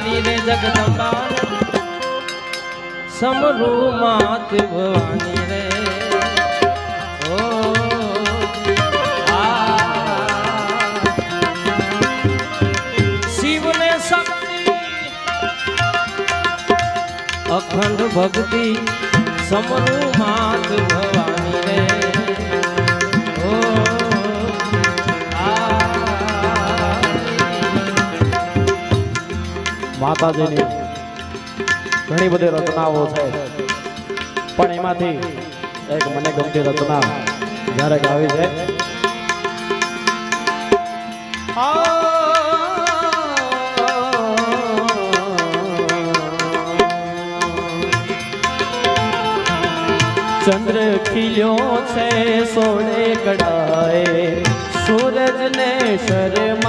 ધુજારી રે જગદંબા સમરૂ માત ભવાની રે. શિવને અખંડ ભક્તિ સમરૂ માત ભવાની રે. ઓ માતાજીની ઘણી બધી રચનાઓ છે. પણ એમાંથી એક મને ગમતી રચના જ્યારે ગાવી છે. ચંદ્ર ખીલ્યો છે સોળે કડાએ સૂરજને શરમાવે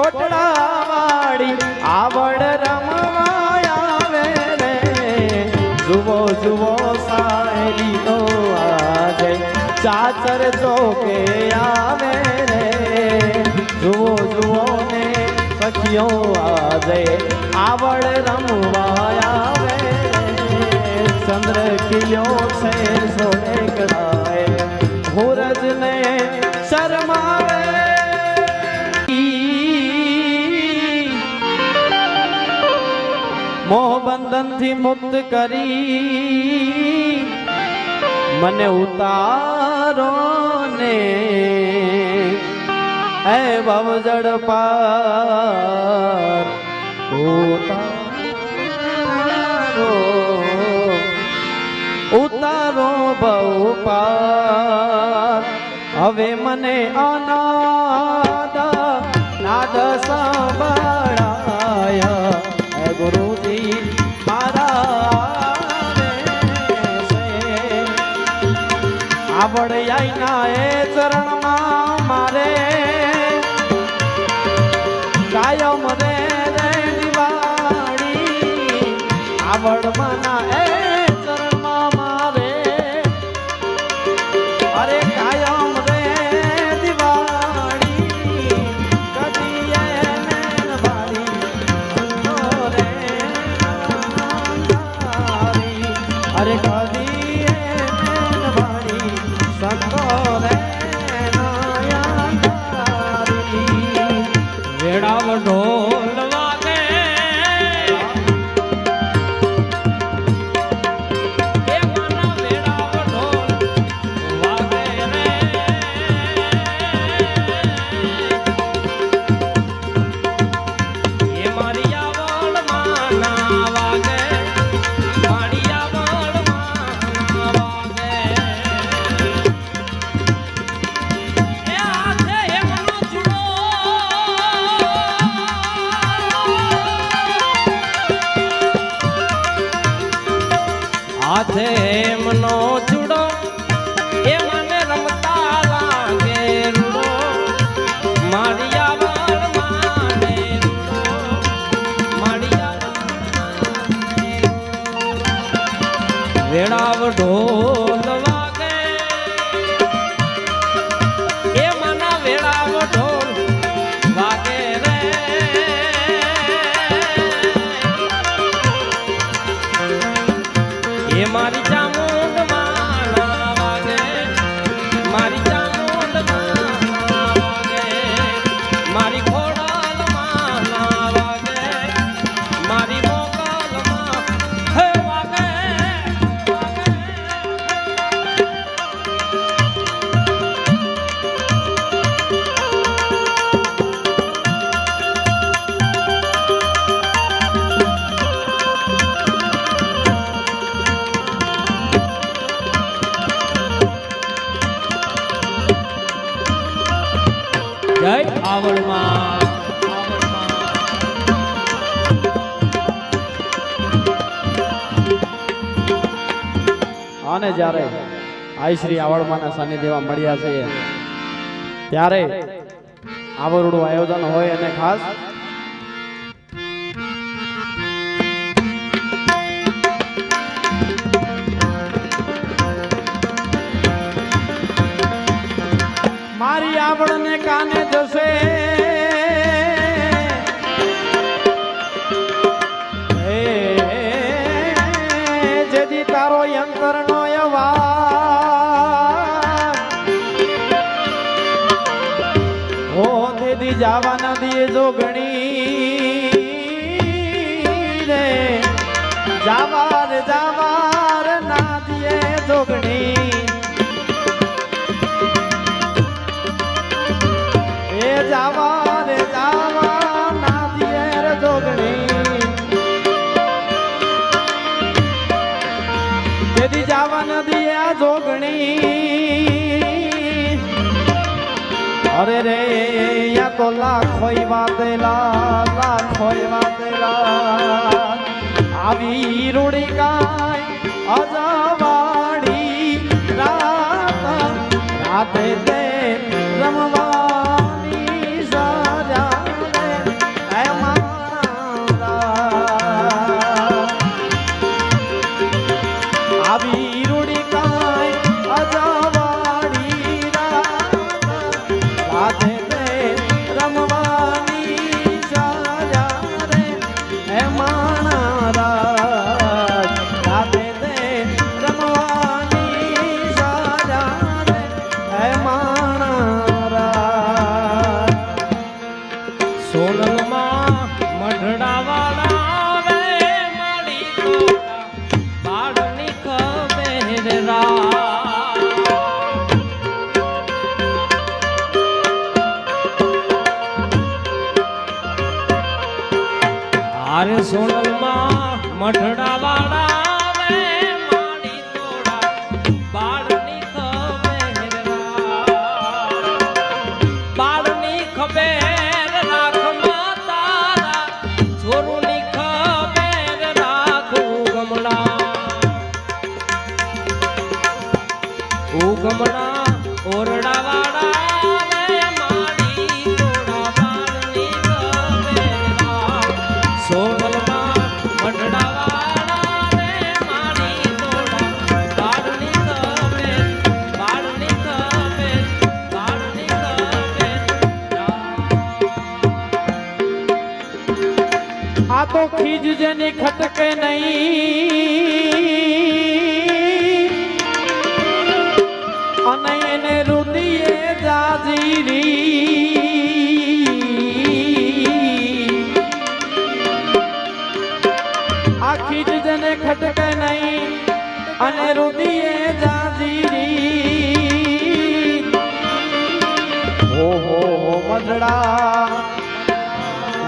મારી કોટડાવાડી આવડ રમવા આવે રે જુઓ જુઓ સાહેલીઓ આજે ચાચર ચોકે આવે રે જુઓ જુઓ ને સખીઓ આજે આવડ રમવા આવે ચંદ્ર કિયો છે મોહ બંધનથી મુક્ત કરી મને ઉતારો ને. એ ભવજડ પાર, ઉતારો ઉતારો બહુ પાર. હવે મને અનાદ, નાદ સંભળાયા. ગુરુજી મારા આવડ આઈના એ ચરણમાં મારે વેળાવ હાથે એમનો ચૂડો એ મને રમતા લાગે રૂડો મારી. વેળાવ ઢોલ મારી અને જ્યારે આઈ શ્રી આવડમાના સાનિધ્યમાં મળ્યા છે ત્યારે આવરડું આયોજન હોય અને ખાસ મારી આવડને કાને જશે જેદી તારો યંત્રનો જાવા ન દીએ જોગણી રે. જાવાર જાવાર ના દીએ જોગણી એ જાવા રે જાવા ના દીએ રે જોગણી તેથી જાવા ન દીએ આ જોગણી અરે રે. લાખોય વાતેલા લાખોય વાતેલા આવી રૂડી કાય અજાવાડી રાત રાતે તે રમવાની ખબેર રાખ આ તો ખીજ જેની ખટકે નહીં.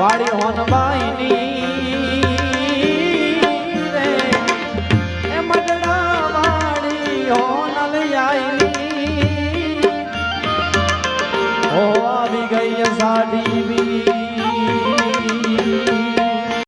વાડી હોનબાઈની રે